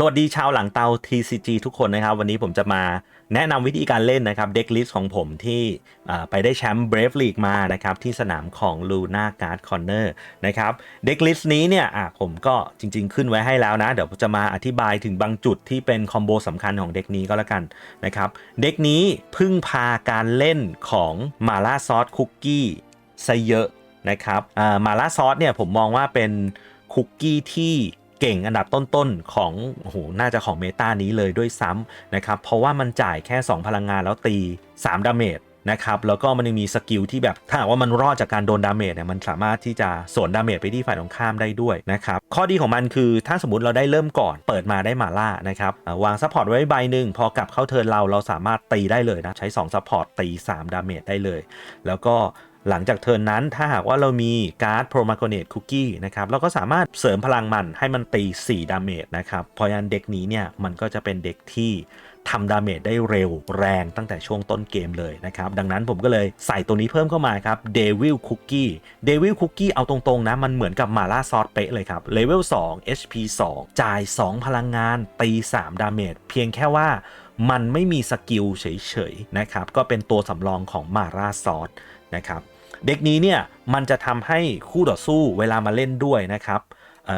สวัสดีชาวหลังเตา TCG ทุกคนนะครับ วันนี้ผมจะมาแนะนำวิธีการเล่นนะครับเด็กลิสต์ของผมที่ไปได้แชมป์ Brave League มานะครับ ที่สนามของ Luna Guard Corner นะครับเด็กลิสต์นี้เนี่ยอะผมก็จริงๆ ขึ้นไว้ให้แล้วนะ เดี๋ยวจะมาอธิบายถึงบางจุดที่เป็นคอมโบสำคัญของเด็กนี้ก็แล้วกันนะครับเด็กนี้พึ่งพาการเล่นของมาล่าซอสคุกกี้ซะเยอะนะครับมาล่าซอสเนี่ยผมมองว่าเป็นคุกกี้ที่ เก่งอันดับต้นๆของโอ้โหน่าจะของเมตานี้เลยด้วยซ้ำนะครับเพราะว่ามันจ่ายแค่ 2 พลังงานแล้วตี 3 ดาเมจนะครับแล้วก็มันยังมีสกิลที่แบบถ้าว่ามันรอดจากการโดนดาเมจเนี่ยมันสามารถที่จะสวนดาเมจไปที่ฝ่ายตรงข้ามได้ด้วยนะครับข้อดีของมันคือถ้าสมมติเราได้เริ่มก่อนเปิดมาได้มาล่านะครับวางซัพพอร์ตไว้ใบหนึ่งพอกลับเข้าเทิร์นเราเราสามารถตีได้เลยนะใช้2ซัพพอร์ตตี 3 ดาเมจได้เลย แล้วก็ หลังจากเทิร์นนั้นถ้าหากว่าเรามีการ์ดโปรมาโกเนตคุกกี้นะครับเราก็สามารถเสริมพลังมันให้มันตี 4 ดาเมจนะครับเพราะฉะนั้นเด็กนี้เนี่ยมันก็จะเป็นเด็กที่ทำดาเมจได้เร็วแรงตั้งแต่ช่วงต้นเกมเลยนะครับ ดังนั้นผมก็เลยใส่ตัวนี้เพิ่มเข้ามาครับ Devil Cookie Devil Cookie เอาตรงๆนะ มันเหมือนกับมาล่าซอสเป๊ะเลยครับเลเวล2 HP 2 จ่าย 2 พลังงาน ตี 3 ดาเมจเพียงแค่ว่ามันไม่มีสกิลเฉยๆนะครับ ก็เป็นตัวสำรองของมาร่าซอสนะครับ เด็กนี้เนี่ยมันจะทำให้คู่ต่อสู้เวลามาเล่นด้วยนะครับเ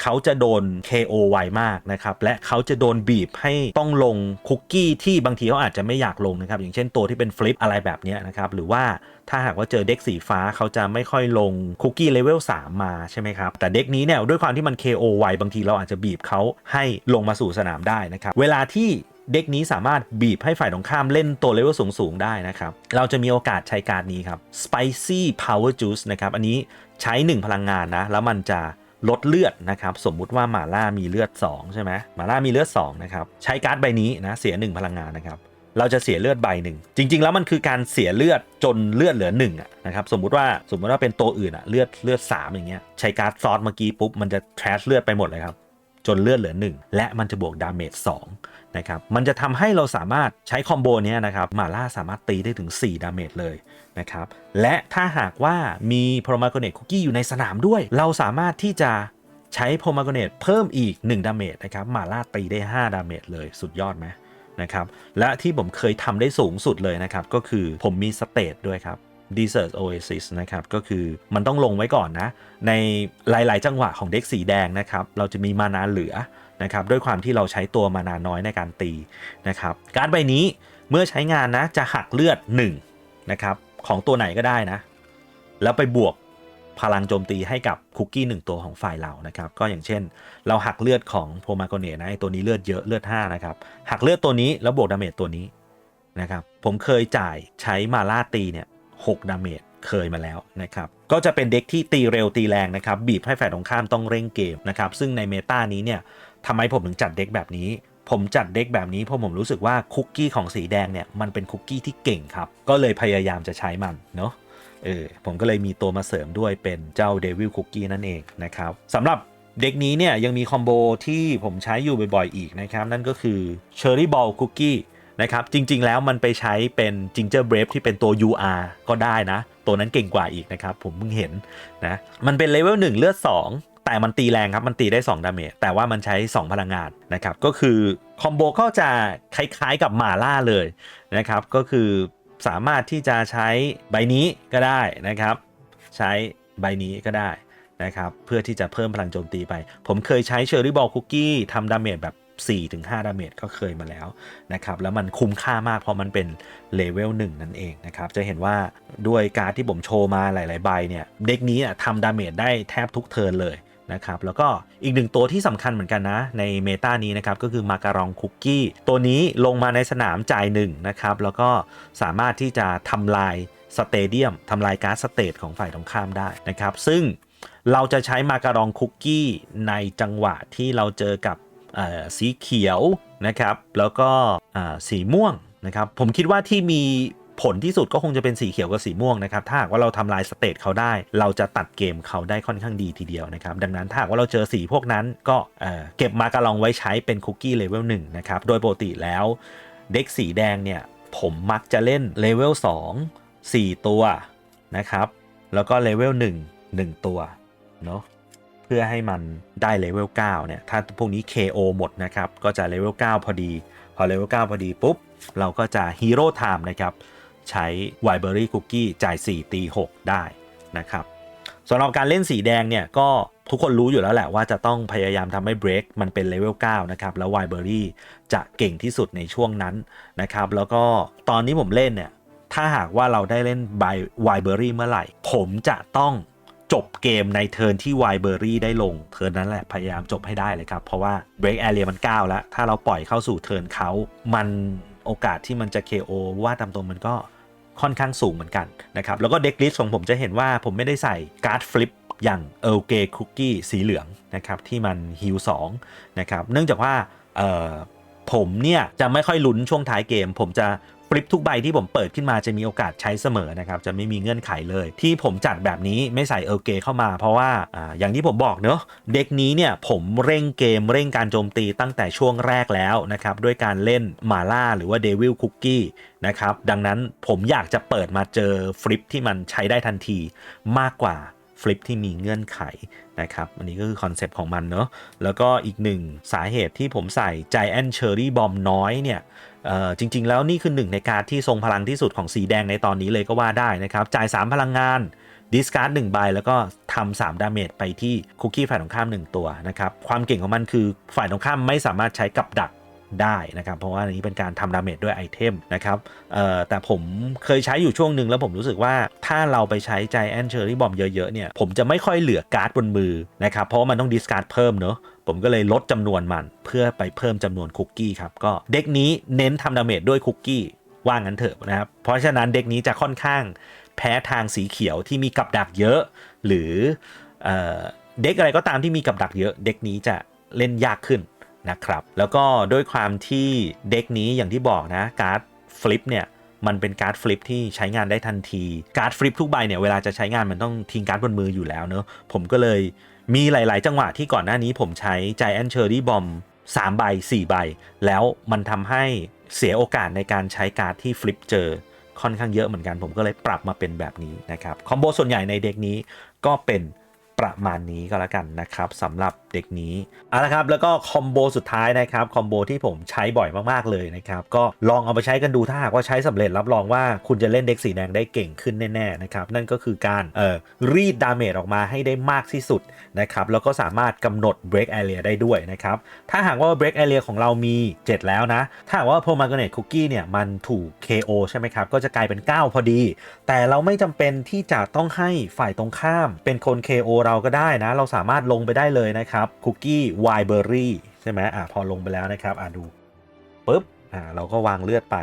เขาจะโดน KO ไวมากนะครับ และเขาจะโดนบีบให้ต้องลงคุกกี้ที่บางทีเขาอาจจะไม่อยากลงนะครับ อย่างเช่นตัวที่เป็นฟลิปอะไรแบบนี้นะครับ หรือว่าถ้าหากว่าเจอเด็กสีฟ้าเขาจะไม่ค่อยลงคุกกี้เลเวล3มาใช่ไหมครับ แต่เด็กนี้เนี่ยด้วยความที่มัน KO ไวบางทีเราอาจจะบีบเขาให้ลงมาสู่สนามได้นะครับ เวลาที่ เด็กนี้สามารถบีบให้ฝ่ายตรงข้ามเล่นตัวเลเวลสูง ๆ ได้นะครับ เราจะมีโอกาสใช้การ์ดนี้ครับ Spicy Power Juice นะครับ อันนี้ใช้ 1 พลังงานนะ แล้วมันจะลดเลือดนะครับ สมมุติว่าหมาล่ามีเลือด 2 ใช่ไหมหมาล่ามีเลือด 2 นะครับ ใช้การ์ดใบนี้นะ เสีย 1 พลังงานนะครับ เราจะเสียเลือดใบหนึ่ง จริง ๆ แล้วมันคือการเสียเลือดจนเลือดเหลือ1อะนะครับ สมมุติว่าสมมุติว่าเป็นตัวอื่นอะเลือดเลือด3อย่างเงี้ย ใช้การ์ดซอสเมื่อกี้ปุ๊บมันจะแทรชเลือดไปหมดเลยครับ จนเลือดเหลือ 1 และมันจะบวกดาเมจ2นะครับมันจะทำให้เราสามารถใช้คอมโบนี้นะครับมาล่าสามารถตีได้ถึง 4 ดาเมจเลยนะครับและถ้าหากว่ามีโพรมาโกเนตคุกกี้อยู่ในสนามด้วย เราสามารถที่จะใช้โพรมาโกเนตเพิ่มอีก 1 ดาเมจนะครับมาล่าตีได้ 5 ดาเมจเลยสุดยอดไหมนะครับและที่ผมเคยทำได้สูงสุดเลยนะครับก็คือผมมีสเตทด้วยครับ Desert Oasis นะครับก็คือมันต้องลงไว้ก่อนนะ ในหลาย ๆ จังหวะของเด็กสีแดงนะครับเราจะมีมานาเหลือนะครับด้วยความที่เราใช้ตัวมานาน้อยในการตีนะครับการใบนี้เมื่อใช้งานนะจะหักเลือด1นะครับของตัวไหนก็ได้นะ แล้วไปบวกพลังโจมตีให้กับคุกกี้1ตัวของฝ่ายเรานะครับก็อย่างเช่น เราหักเลือดของโพมาโกเนนะไอตัวนี้เลือดเยอะเลือด5นะครับหักเลือดตัวนี้แล้วบวกดาเมจตัวนี้นะครับผมเคยจ่ายใช้มาล่าตีเนี่ย 6 ดาเมจเคยมาแล้วนะครับ ก็จะเป็นเด็กที่ตีเร็วตีแรงนะครับ บีบให้ฝ่ายตรงข้ามต้องเร่งเกมนะครับ ซึ่งในเมตานี้เนี่ยทำไมผมถึงจัดเด็กแบบนี้ ผมจัดเด็กแบบนี้เพราะผมรู้สึกว่าคุกกี้ของสีแดงเนี่ยมันเป็นคุกกี้ที่เก่งครับ ก็เลยพยายามจะใช้มันเนาะเออผมก็เลยมีตัวมาเสริมด้วยเป็นเจ้าเดวิลคุกกี้นั่นเองนะครับสำหรับเด็กนี้เนี่ยยังมีคอมโบที่ผมใช้อยู่บ่อยๆอีกนะครับ นั่นก็คือ Cherry Ball Cookie นะครับจริงๆแล้วมันไปใช้เป็น Ginger Brave ที่เป็นตัว UR ก็ได้นะ ตัวนั้นเก่งกว่าอีกนะครับ ผมเพิ่งเห็นนะมันเป็นเลเวล1เลือด 2 แต่มันตีแรงครับ มันตีได้ 2 ดาเมจแต่ว่ามันใช้ 2 พลังงานนะครับ ก็คือคอมโบก็จะคล้ายๆกับหมาล่าเลยนะครับ ก็คือสามารถที่จะใช้ใบนี้ก็ได้นะครับ ใช้ใบนี้ก็ได้นะครับ เพื่อที่จะเพิ่มพลังโจมตีไป ผมเคยใช้เชอร์รี่บอลคุกกี้ทำดาเมจแบบ 4-5ดาเมจก็เคยมาแล้วนะครับแล้วมันคุ้มค่ามากเพราะมันเป็นเลเวล1นั่นเองนะครับจะเห็นว่าด้วยการดที่ผมโชว์มาหลาย ๆ ใบเนี่ยเด็กนี้ทำดาเมจได้แทบทุกเทิร์นเลยนะครับแล้วก็อีกหนึ่งตัวที่สำคัญเหมือนกันนะในเมตานี้นะครับก็คือมาการองคุกกี้ตัวนี้ลงมาในสนามจ่ายหนึ่งนะครับแล้วก็สามารถที่จะทำลายสเตเดียมทำลายการ์ดสเตทของฝ่ายตรงข้ามได้นะครับ ซึ่งเราจะใช้มาการองคุกกี้ในจังหวะที่เราเจอกับ สีเขียวนะครับ แล้วก็สีม่วงนะครับ ผมคิดว่าที่มีผลที่สุดก็คงจะเป็นสีเขียวกับสีม่วงนะครับ ถ้าหากว่าเราทำลายสเตตเขาได้ เราจะตัดเกมเขาได้ค่อนข้างดีทีเดียวนะครับ ดังนั้นถ้าหากว่าเราเจอสีพวกนั้นก็เก็บมาการองไว้ใช้เป็นคุกกี้เลเวล1นะครับ โดยปกติแล้วเด็กสีแดงเนี่ย ผมมักจะเล่นเลเวล2 4 ตัวนะครับ แล้วก็เลเวล1 1 ตัวเนาะ เพื่อให้มันได้เลเวล9เนี่ย ถ้าพวกนี้ KO หมดนะครับ ก็จะเลเวล9พอดี พอเลเวล9พอดีปุ๊บ เราก็จะฮีโร่ไทม์นะครับ ใช้ w i b e r r y Cookie จ่าย 4 ตี 6 ได้นะครับสำหรับการเล่นสีแดงเนี่ยก็ทุกคนรู้อยู่แล้วแหละว่าจะต้องพยายามทำให้ Break มันเป็นเลเวล9นะครับ แล้ว w i b e r r y จะเก่งที่สุดในช่วงนั้นนะครับ แล้วก็ตอนนี้ผมเล่นเนี่ย ถ้าหากว่าเราได้เล่น by w i b e r r y เมื่อไหร่ ผมจะต้อง จบเกมในเทิร์นที่ w i b e r r y ได้ลง เทิร์นนั้นแหละพยายามจบให้ได้เลยครับ เพราะว่า break area มัน 9 แล้ว ถ้าเราปล่อยเข้าสู่เทิร์นเขา มันโอกาสที่มันจะ KO ว่าตามตรงมันก็ค่อนข้างสูงเหมือนกันนะครับ แล้วก็เด็กลิสของผมจะเห็นว่าผมไม่ได้ใส่การ์ดฟลิปอย่าง Earl Grey Cookie สีเหลืองนะครับที่มันฮิว2นะครับเนื่องจากว่าผมเนี่ยจะไม่ค่อยลุ้นช่วงท้ายเกม ผมจะ ฟลิปทุกใบที่ผมเปิดขึ้นมาจะมีโอกาสใช้เสมอนะครับจะไม่มีเงื่อนไขเลย ที่ผมจัดแบบนี้ไม่ใส่เอลเกเข้ามา เพราะว่าออย่างที่ผมบอกเนอะเด็กนี้เนี่ยผมเร่งเกมเร่งการโจมตีตั้งแต่ช่วงแรกแล้วนะครับด้วยการเล่นมาล่าหรือว่าเดวิลคุกกี้นะครับดังนั้นผมอยากจะเปิดมาเจอฟลิปที่มันใช้ได้ทันทีมากกว่าฟลิปที่มีเงื่อนไขนะครับ อันนี้ก็คือคอนเซปต์ของมันเนอะแล้วก็อีกหนึ่งสาเหตุที่ผมใส่ Giant Cherry Bomb น้อยเนี่ย จริง ๆ แล้วนี่คือหนึ่งในการที่ทรงพลังที่สุดของสีแดงในตอนนี้เลยก็ว่าได้นะครับ จ่าย 3 พลังงานดิสการ์ด1ใบแล้วก็ทำ3ดาเมจไปที่คุกกี้ฝ่ายตรงข้าม 1 ตัวนะครับ ความเก่งของมันคือฝ่ายตรงข้ามไม่สามารถใช้กับดัก ได้นะครับ เพราะว่าอันนี้เป็นการทำดาเมจด้วยไอเทมนะครับแต่ผมเคยใช้อยู่ช่วงหนึ่งแล้วผมรู้สึกว่าถ้าเราไปใช้ Giant Cherry Bomb เยอะๆเนี่ยผมจะไม่ค่อยเหลือการ์ดบนมือนะครับเพราะมันต้องดิสการ์ดเพิ่มเนอะผมก็เลยลดจำนวนมันเพื่อไปเพิ่มจำนวนคุกกี้ครับ ก็เด็กนี้เน้นทำดาเมจด้วยคุกกี้ว่างั้นเถอะนะครับ เพราะฉะนั้นเด็กนี้จะค่อนข้างแพ้ทางสีเขียวที่มีกับดักเยอะ หรือเด็กอะไรก็ตามที่มีกับดักเยอะ เด็กนี้จะเล่นยากขึ้น นะครับ แล้วก็ด้วยความที่เด็กนี้อย่างที่บอกนะการ์ดฟลิปเนี่ยมันเป็นการ์ดฟลิปที่ใช้งานได้ทันที การ์ดฟลิปทุกใบเนี่ยเวลาจะใช้งานมันต้องทิ้งการ์ดบนมืออยู่แล้วเนอะผมก็เลยมีหลาย ๆ จังหวะที่ก่อนหน้านี้ผมใช้ Giant Cherry Bomb 3 ใบ 4 ใบ แล้วมันทำให้เสียโอกาสในการใช้การ์ดที่ฟลิปเจอค่อนข้างเยอะเหมือนกัน ผมก็เลยปรับมาเป็นแบบนี้นะครับ คอมโบส่วนใหญ่ในเด็กนี้ก็เป็น ประมาณนี้ก็แล้วกันนะครับสำหรับเด็กนี้เอาละครับแล้วก็คอมโบสุดท้ายนะครับคอมโบที่ผมใช้บ่อยมากๆเลยนะครับก็ลองเอาไปใช้กันดูถ้าหากว่าใช้สำเร็จรับรองว่าคุณจะเล่นเด็กสีแดงได้เก่งขึ้นแน่ๆนะครับนั่นก็คือการเอ่อรีดดาเมจออกมาให้ได้มากที่สุดนะครับแล้วก็สามารถกำหนด break area ได้ด้วยนะครับถ้าหากว่า break area ของเรามี 7 แล้วนะ ถ้าหากว่า pomegranate cookie เนี่ยมันถูก KO ใช่ไหมครับก็จะกลายเป็น 9 พอดี แต่เราไม่จำเป็นที่จะต้องให้ฝ่ายตรงข้ามเป็นคน KO เราก็ได้นะ เราสามารถลงไปได้เลยนะครับคุกกี้ไวเบอรี่ใช่ไหมอะพอลงไปแล้วนะครับอะดูปุ๊บอะเราก็วางเลือดไป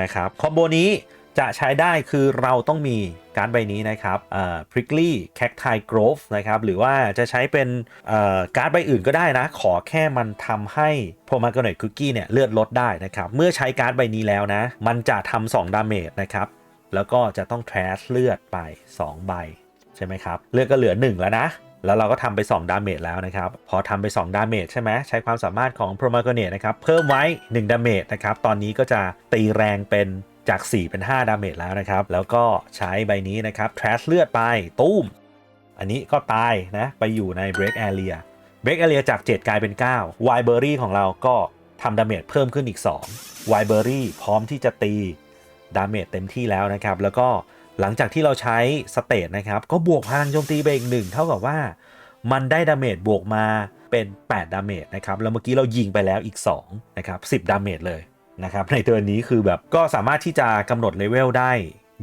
นะครับคอมโบนี้จะใช้ได้คือเราต้องมีการ์ดใบนี้นะครับเอ่อ prickly cacti grove นะครับหรือว่าจะใช้เป็นเอ่อการ์ดใบอื่นก็ได้นะ ขอแค่มันทำให้ pomegranate cookie เนี่ยเลือดลดได้นะครับเมื่อใช้การ์ดใบนี้แล้วนะ มันจะทำ2ดาเมจนะครับแล้วก็จะต้อง trash เลือดไป 2 ใบ ใช่ไหมครับเลือดก็เหลือ 1 แล้วนะแล้วเราก็ทำไป 2 ดาเมจแล้วนะครับ พอทำไป 2 ดาเมจใช่ไหมใช้ความสามารถของ p r o m a g o n a t e นะครับ เพิ่มไว้ 1 ดาเมจนะครับ ตอนนี้ก็จะตีแรงเป็นจาก 4 เป็น 5 ดาเมจแล้วนะครับ แล้วก็ใช้ใบนี้นะครับ trash เลือดไป ตุ้ม อันนี้ก็ตายนะ ไปอยู่ใน break area break area จาก 7 กลายเป็น 9 w i b e r r y ของเราก็ทำดาเมจเพิ่มขึ้นอีก 2 w i b e r r y พร้อมที่จะตีดาเมจเต็มที่แล้วนะครับ แล้วก็ หลังจากที่เราใช้สเตตนะครับ ก็บวกพลังโจมตีไปอีกหนึ่งเท่ากับว่า มันได้ดาเมจบวกมาเป็น8ดาเมจนะครับ แล้วเมื่อกี้เรายิงไปแล้วอีก2นะครับ10ดาเมจเลยนะครับ ในเทิร์นนี้คือแบบก็สามารถที่จะกำหนดเลเวลได้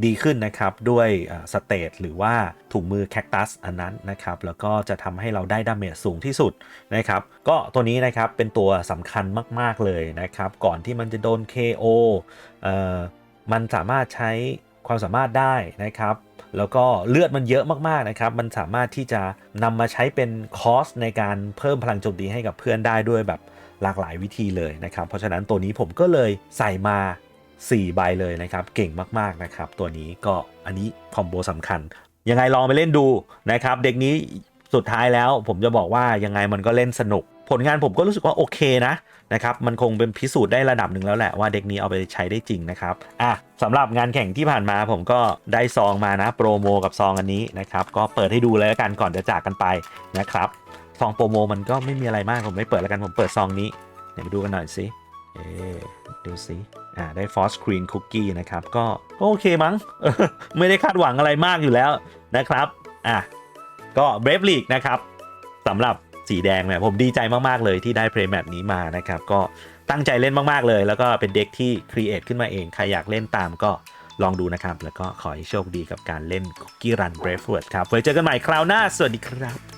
ดีขึ้นนะครับด้วยสเตตหรือว่าถุงมือแคคตัสอันนั้นนะครับ แล้วก็จะทำให้เราได้ดาเมจสูงที่สุดนะครับ ก็ตัวนี้นะครับเป็นตัวสำคัญมาก ๆ เลยนะครับ ก่อนที่มันจะโดน KO เอ่อมันสามารถใช้ ความสามารถได้นะครับ แล้วก็เลือดมันเยอะมากๆนะครับ มันสามารถที่จะนำมาใช้เป็นคอสในการเพิ่มพลังโจมตีให้กับเพื่อนได้ด้วยแบบหลากหลายวิธีเลยนะครับ เพราะฉะนั้นตัวนี้ผมก็เลยใส่มา 4 ใบเลยนะครับ เก่งมากๆนะครับ ตัวนี้ก็อันนี้คอมโบสำคัญ ยังไงลองไปเล่นดูนะครับ เด็กนี้ สุดท้ายแล้วผมจะบอกว่ายังไงมันก็เล่นสนุก ผลงานผมก็รู้สึกว่าโอเคนะนะครับมันคงเป็นพิสูจน์ได้ระดับหนึ่งแล้วแหละว่าเด็กนี้เอาไปใช้ได้จริงนะครับอะสำหรับงานแข่งที่ผ่านมาผมก็ได้ซองมานะโปรโมกับซองอันนี้นะครับก็เปิดให้ดูเลยแล้วกันก่อนจะจากกันไปนะครับซองโปรโมมันก็ไม่มีอะไรมากผมไม่เปิดแล้วกันผมเปิดซองนี้เดี๋ยวไปดูกันหน่อยสิเอดูสิอ่าได้ฟอสครีนคุกกี้นะครับก็ก็โอเคมั้งไม่ได้คาดหวังอะไรมากอยู่แล้วนะครับอะ ก็เบรฟลีกนะครับสำหรับสีแดงเนี่ยผมดีใจมาก ๆ เลยที่ได้เพลย์แมปนี้มานะครับ ก็ตั้งใจเล่นมาก ๆ เลย แล้วก็เป็นเด็กที่ครีเอทขึ้นมาเอง ใครอยากเล่นตามก็ลองดูนะครับ แล้วก็ขอให้โชคดีกับการเล่นคุกกี้รันเบรฟเวิร์ดครับไว้เจอกันใหม่คราวหน้า สวัสดีครับ